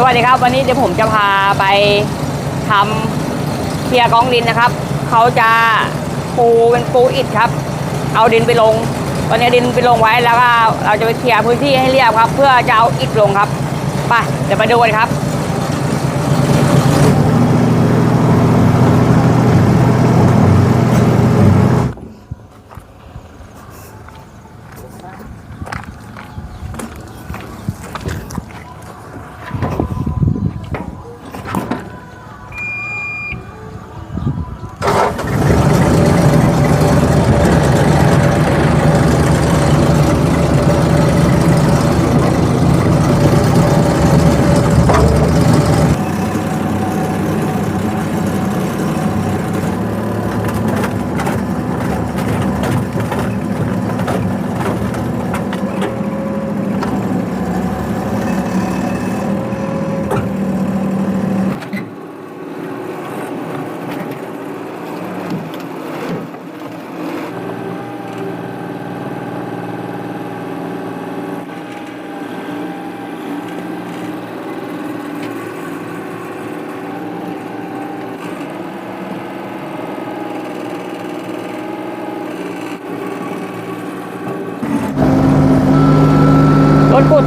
สวัสดีครับ วันนี้เดี๋ยวผมจะพาไปทำเคลียร์กองดินนะครับ เขาจะปูเป็นปูอิฐครับ เอาดินไปลง ตอนนี้ดินไปลงไว้แล้วก็เราจะไปเคลียร์พื้นที่ให้เรียบครับ เพื่อจะเอาอิฐลงครับไปเดี๋ยวไปดูกันครับ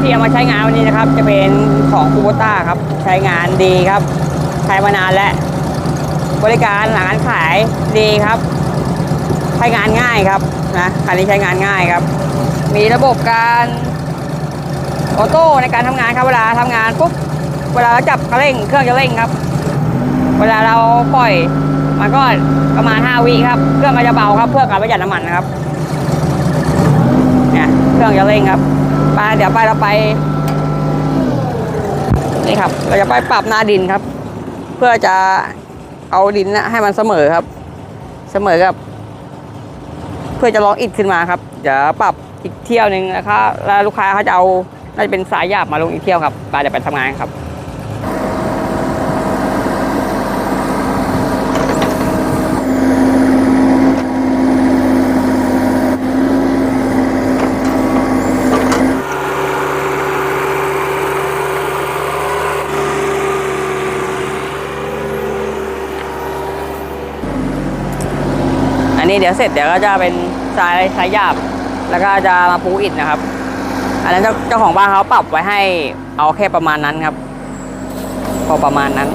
รถกูดเทียมาใช้งานวันนี้นะครับ จะเป็นของคูโบต้าครับ ใช้งานดีครับ ใช้มานานแล้วบริการหลังการขายดีครับ ใช้งานง่ายครับนะคันนี้ใช้งานง่ายครับ มีระบบการออโต้ในการทำงานครับเวลาทำงานปุ๊บเวลาเราจับคันเร่งเครื่องจะเร่งครับ เวลาเราปล่อยมันก็ประมาณ 5 วิครับเครื่องก็จะเบาครับ เพื่อการประหยัดน้ำมันนะครับเนี่ยเครื่องจะเร่งครับ ไปเดี๋ยวไปเราไปนี่ครับ เราจะไปปรับหน้าดินครับ เพื่อจะเอาดินนะให้มันเสมอครับ เสมอกับ เพื่อจะลองอิดขึ้นมาครับเดี๋ยวปรับอีกเที่ยวหนึ่งนะครับแล้วลูกค้าเขาจะเอาน่าจะเป็นสายหยาบมาลงอีกเที่ยวครับไปเดี๋ยวไปทำงานครับ นี้เดี๋ยวเสร็จเดี๋ยวก็จะเป็นทรายทรายหยาบ แล้วก็จะมาปูอิฐนะครับ อันนั้นเจ้าเจ้าของบ้านเขาปรับไว้ให้เอาแค่ประมาณนั้นครับ พอประมาณนั้น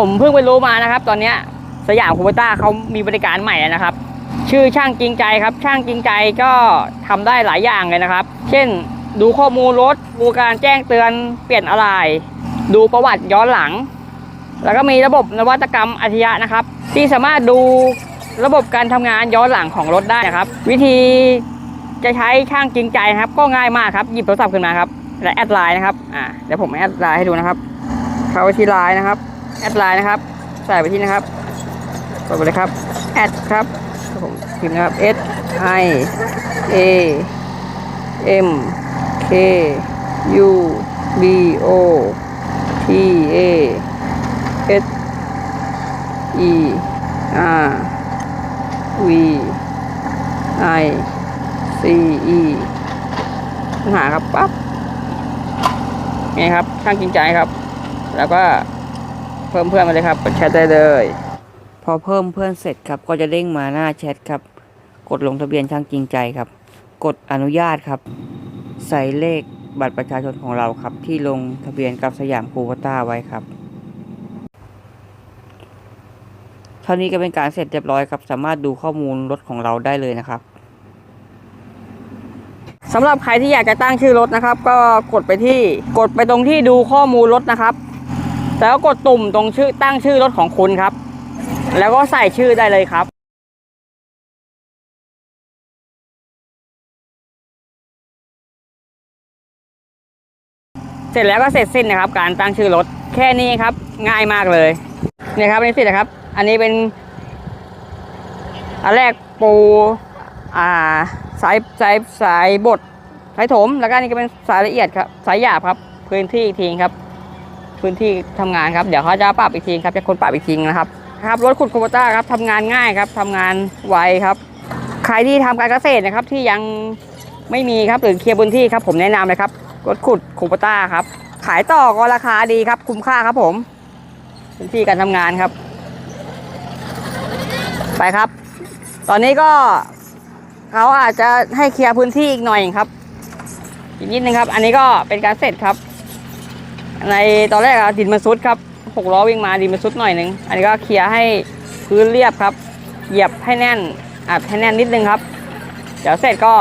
ผมเพิ่งไปรู้มานะครับ ตอนนี้สยามคูเปต้าเขามีบริการใหม่นะครับ ชื่อช่างจริงใจครับ ช่างจริงใจก็ทำได้หลายอย่างเลยนะครับ เช่น ดูข้อมูลรถดูการแจ้งเตือนเปลี่ยนอะไร ดูประวัติย้อนหลัง แล้วก็มีระบบนวัตกรรมอัจฉริยะนะครับ ที่สามารถดูระบบการทำงานย้อนหลังของรถได้นะครับ วิธีจะใช้ช่างจริงใจครับ ก็ง่ายมากครับหยิบโทรศัพท์ขึ้นมาครับและแอดไลน์นะครับอ่าเดี๋ยวผมแอดไลน์ให้ดูนะครับเข้าไปที่ไลน์นะครับ แอดไลน์นะครับ ใส่ไปที่นะครับกดไปเลยครับแอดครับผมพิมพ์นะครับ S I A M K U B O T A S E R V I C E หาครับปั๊บนี่ครับช่างจริงใจครับ แล้วก็ เพิ่มเพื่อนมาเลยครับกดแชทได้เลย พอเพิ่มเพื่อนเสร็จครับ ก็จะเด้งมาหน้าแชทครับ กดลงทะเบียนช่างจริงใจครับ กดอนุญาตครับ ใส่เลขบัตรประชาชนของเราครับ ที่ลงทะเบียนกับสยามคูวต้าไว้ครับเท่านี้ก็เป็นการเสร็จเรียบร้อยครับ สามารถดูข้อมูลรถของเราได้เลยนะครับสำหรับใครที่อยากจะตั้งชื่อรถนะครับ ก็กดไปที่กดไปตรงที่ดูข้อมูลรถนะครับ แล้วกดตุ่มตรงชื่อตั้งชื่อรถของคุณครับ แล้วก็ใส่ชื่อได้เลยครับเสร็จแล้วก็เสร็จสิ้นนะครับ การตั้งชื่อรถแค่นี้ครับ ง่ายมากเลยเนี่ยครับอันนี้เสร็จนะครับ อันนี้เป็นอันแรกปูอ่าสายสายสายบดสายถมแล้วก็อันนี่ก็เป็นสายละเอียดครับ สายหยาบครับ พื้นที่อีกทีครับ พื้นที่ทำงานครับเดี๋ยวเขาจะปรับอีกทีครับจะคนปรับอีกทีนะครับครับรถขุดโคบต้าครับทำงานง่ายครับทำงานไวครับใครที่ทำการเกษตรนะครับที่ยังไม่มีครับหรือเคลียร์พื้นที่ครับผมแนะนำเลยครับรถขุดโคบต้าครับขายต่อก็ราคาดีครับ คุ้มค่าครับผมพื้นที่การทำงานครับ ไปครับ ตอนนี้ก็เขาอาจจะให้เคลียร์พื้นที่อีกหน่อยครับอีกนิดนึงครับ อันนี้ก็เป็นการเสร็จครับ ในตอนแรกอะดินมันซุดครับหกล้อวิ่งมาดินมันซุดหน่อยหนึงอันนี้ก็เคลียร์ให้พื้นเรียบครับ เหยียบให้แน่นอัดให้แน่นนิดนึงครับ เดี๋ยวเสร็จก็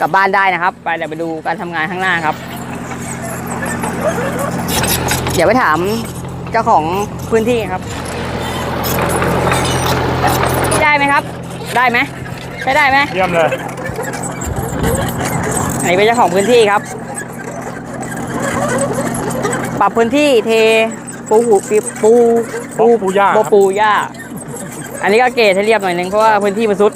กลับบ้านได้นะครับ ไปเดี๋ยวไปดูการทำงานข้างหน้าครับ เดี๋ยวไปถามเจ้าของพื้นที่ครับ ได้ไหมครับ ได้ไหมใช้ได้ไหมเยี่ยมเลยอันนี้เป็นเจ้าของพื้นที่ครับ ปรับพื้นที่เทปูหูปีปูปูปูย่าโบปูหญ้าอันนี้ก็เกตให้เรียบหน่อยนึงเพราะว่าพื้นที่มันซุด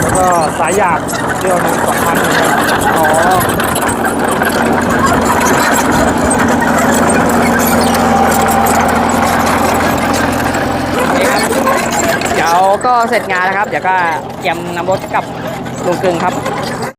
แล้วก็สายหยาบเดียวหนึ่งสองพันเหมือนกันอ๋อนี่ครับเดี๋ยวก็เสร็จงานแล้วครับ เดี๋ยวก็เตรียมนำรถกลับลุงกึงครับ